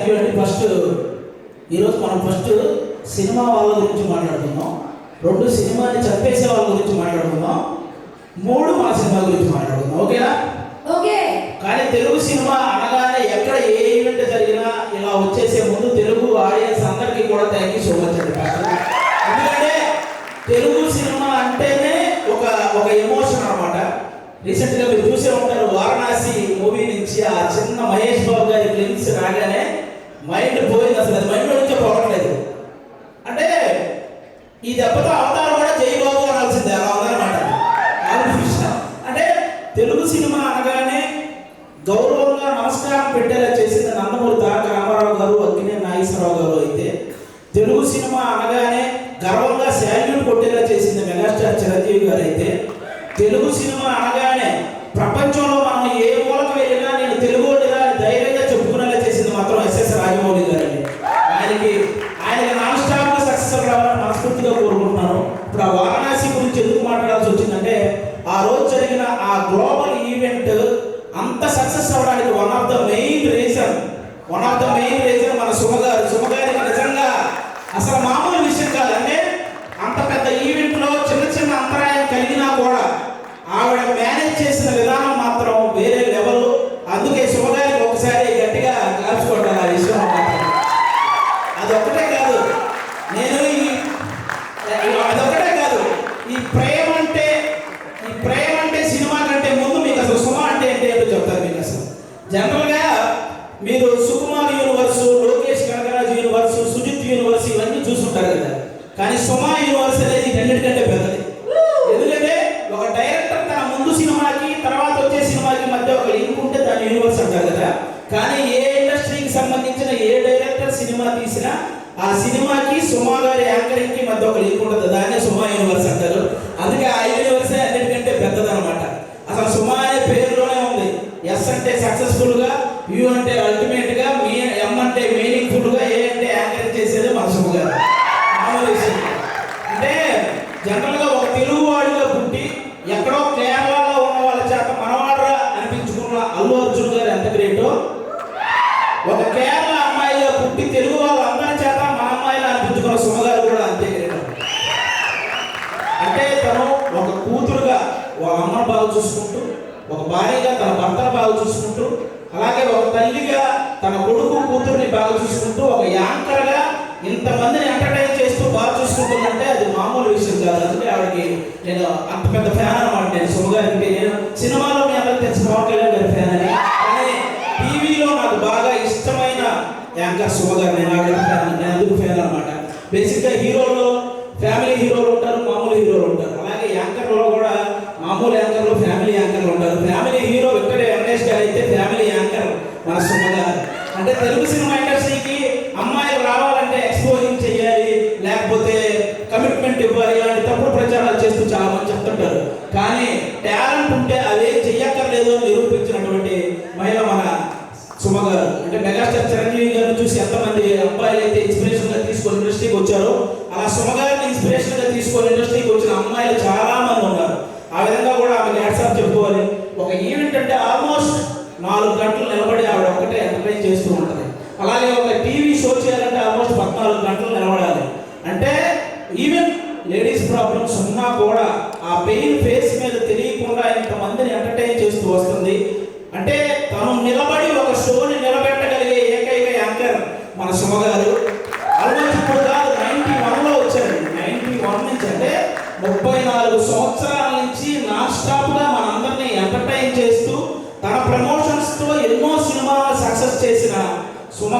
First ఈరోజు మనం first cinema వాళ్ళ గురించి మాట్లాడుకుందాం. రెండు సినిమాని చంపేసే వాళ్ళ గురించి మాట్లాడుకుందాం. మూడు మన సినిమా గురించి మాట్లాడుకుందాం. ఓకేనా? ఓకే. కానీ తెలుగు సినిమా అనగానే ఎక్కడ ఏ ఈవెంట్ జరిగినా ఇలా వచ్చేసే ముందు తెలుగు ఆడియన్స్ అందరికీ కూడా థ్యాంక్ యూ సో మచ్ అండి ఎందుకంటే తెలుగు సినిమా అంటేనే ఒక ఒక ఎమోషన్ అన్నమాట. రీసెంట్గా మీరు చూసే ఉంటారు వారణాసి మూవీ నుంచి ఆ చిన్న మహేష్ బాబు మైండ్ పోయింది అసలు అది మైండ్ నుంచే పోవట్లేదు. అంటే ఈ దెబ్బతో అవతారం కూడా జయబాబు అనాల్సిందే అలా ఉందన్నమాట. అంటే తెలుగు సినిమా అనగానే గౌరవంగా నమస్కారం పెట్టేలా చేసింది నందమూరి తారక రామారావు గారు అక్కినే నాగేశ్వరరావు గారు అయితే. తెలుగు సినిమా అనగానే గర్వంగా శాల్యూట్ కొట్టేలా చేసింది మెగాస్టార్ చిరంజీవి గారు అయితే. తెలుగు సినిమా అనగానే ప్రపంచంలో మనం ఏ మూలకు వెళ్ళినా నేను ఇప్పుడు ఆ వారణాసి గురించి ఎందుకు మాట్లాడాల్సి వచ్చిందంటే ఆ రోజు జరిగిన ఆ గ్లోబల్ ఈవెంట్ అంత సక్సెస్ అవ్వడానికి ఉంటే అంటారు కదా కానీ ఏ ఇండస్ట్రీకి సంబంధించిన ఏ డైరెక్టర్ సినిమా తీసినా ఆ సినిమాకి సుమా గారి యాంకరింగ్కి మధ్య ఒక లింక్ ఉంటుంది. దాన్నే సుమా యూనివర్స్ అంటారు. అందుకే ఆ యూనివర్స్ అన్నిటికంటే పెద్దదన్నమాట అసలు సుమా అనే పేరులోనే ఉంది. ఎస్ అంటే సక్సెస్ఫుల్గా యు అంటే అల్టిమేట్గా మీ ఎం అంటే మీనింగ్ఫుల్గా ఏ అంటే యాంకరింగ్ చేసేది మా సుమ గారు మామూలు విషయం కాదు. అంటే జనరల్గా ఒక తెలుగు వాడిగా పుట్టి ఎక్కడో కేరళలో ఉన్న వాళ్ళ చేత మనవాడరా అనిపించుకున్న అల్లు గారు ఎంత గ్రేటో? ఒక కేరళ అమ్మాయిగా పుట్టి తెలుగు వాళ్ళందరి చేత మన అమ్మాయిని అనిపించుకున్న సుమగారు కూడా అంతే గ్రేట్. అంటే తను ఒక కూతురుగా ఒక అమ్మను బాగా చూసుకుంటూ ఒక భార్యగా తన భర్తను బాగా చూసుకుంటూ అలాగే ఒక తల్లిగా తన కొడుకు కూతుర్ని బాగా చూసుకుంటూ ఒక యాంకర్గా ఇంతమందిని ఎంటర్టైన్ చేస్తూ బాగా చూసుకుంటుందంటే అది మామూలు విషయం కాదు. అందుకే ఆవిడకి నేను అంత పెద్ద ఫ్యాన్ అనమాట నేను. సుమగారికి నేను సినిమాలో మీ అందరికి తెలిసిన పవన్ కళ్యాణ్ గారి ఫ్యాన్ అని. యాంకర్ సుమగారు నేను ఆవిడ ఫ్యాన్ నేను అందుకు ఫ్యాన్ అనమాట? బేసిక్గా హీరోలో ఫ్యామిలీ హీరోలు ఉంటారు మామూలు హీరోలు ఉంటారు. అలాగే యాంకర్లో కూడా మామూలు యాంకర్లు ఫ్యామిలీ యాంకర్లు ఉంటారు. ఫ్యామిలీ హీరో వెంకట వెంకటేష్ గారు అయితే ఫ్యామిలీ యాంకర్ మన సుమ గారు. అంటే తెలుగు సినిమా ఇండస్ట్రీకి అమ్మాయిలు రావాలంటే ఎక్స్పోజింగ్ చేయాలి లేకపోతే కమిట్మెంట్ ఇవ్వాలి ఇలాంటి తప్పుడు ప్రచారాలు చేస్తూ చాలా మంది చెప్తుంటారు. కానీ టాలెంట్ ఉంటే అదేం చెయ్యక్కర్లేదు అని నిరూపించినటువంటి మహిళ మన సుమ గారు. అంటే మెగాస్టార్ చిరంజీవి చూసి ఎంతమంది అబ్బాయిలు అయితే ఇన్స్పిరేషన్గా తీసుకొని ఇండస్ట్రీకి వచ్చారో అలా సుమగారిని ఇన్స్పిరేషన్గా తీసుకొని ఇండస్ట్రీకి వచ్చిన అమ్మాయిలు చాలా మంది ఉన్నారు. ఆ విధంగా కూడా ఆమె హ్యాట్సాప్ చెప్పుకోవాలి. ఒక ఈవెంట్ అంటే ఆల్మోస్ట్ నాలుగు గంటలు నిలబడి ఆవిడ ఒకటే ఎంటర్టైన్ చేస్తూ ఉంటుంది. అలాగే ఒక టీవీ షో చేయాలంటే ఆల్మోస్ట్ పద్నాలుగు గంటలు నిలబడాలి. అంటే ఈవెన్ లేడీస్ ప్రాబ్లమ్స్ ఉన్నా కూడా ఆ పెయిన్ ఫేస్ మీద తెలియకుండా ఇంతమందిని ఎంటర్టైన్ చేస్తూ వస్తుంది. అంటే తను నిలబడి ఒక షోని నిలబెట్టగలిగే ఏకైక యాంకర్ మన సుమ గారు ఆల్మోస్ట్ ఇప్పుడు కాదు నైన్టీ వన్లో వచ్చారు. నైన్టీ వన్ నుంచి అంటే ముప్పై నాలుగు సంవత్సరాల నుంచి నాన్ స్టాప్గా మనందరినీ ఎంటర్టైన్ చేస్తూ తన ప్రమోషన్స్తో ఎన్నో సినిమాలు సక్సెస్ చేసిన సుమ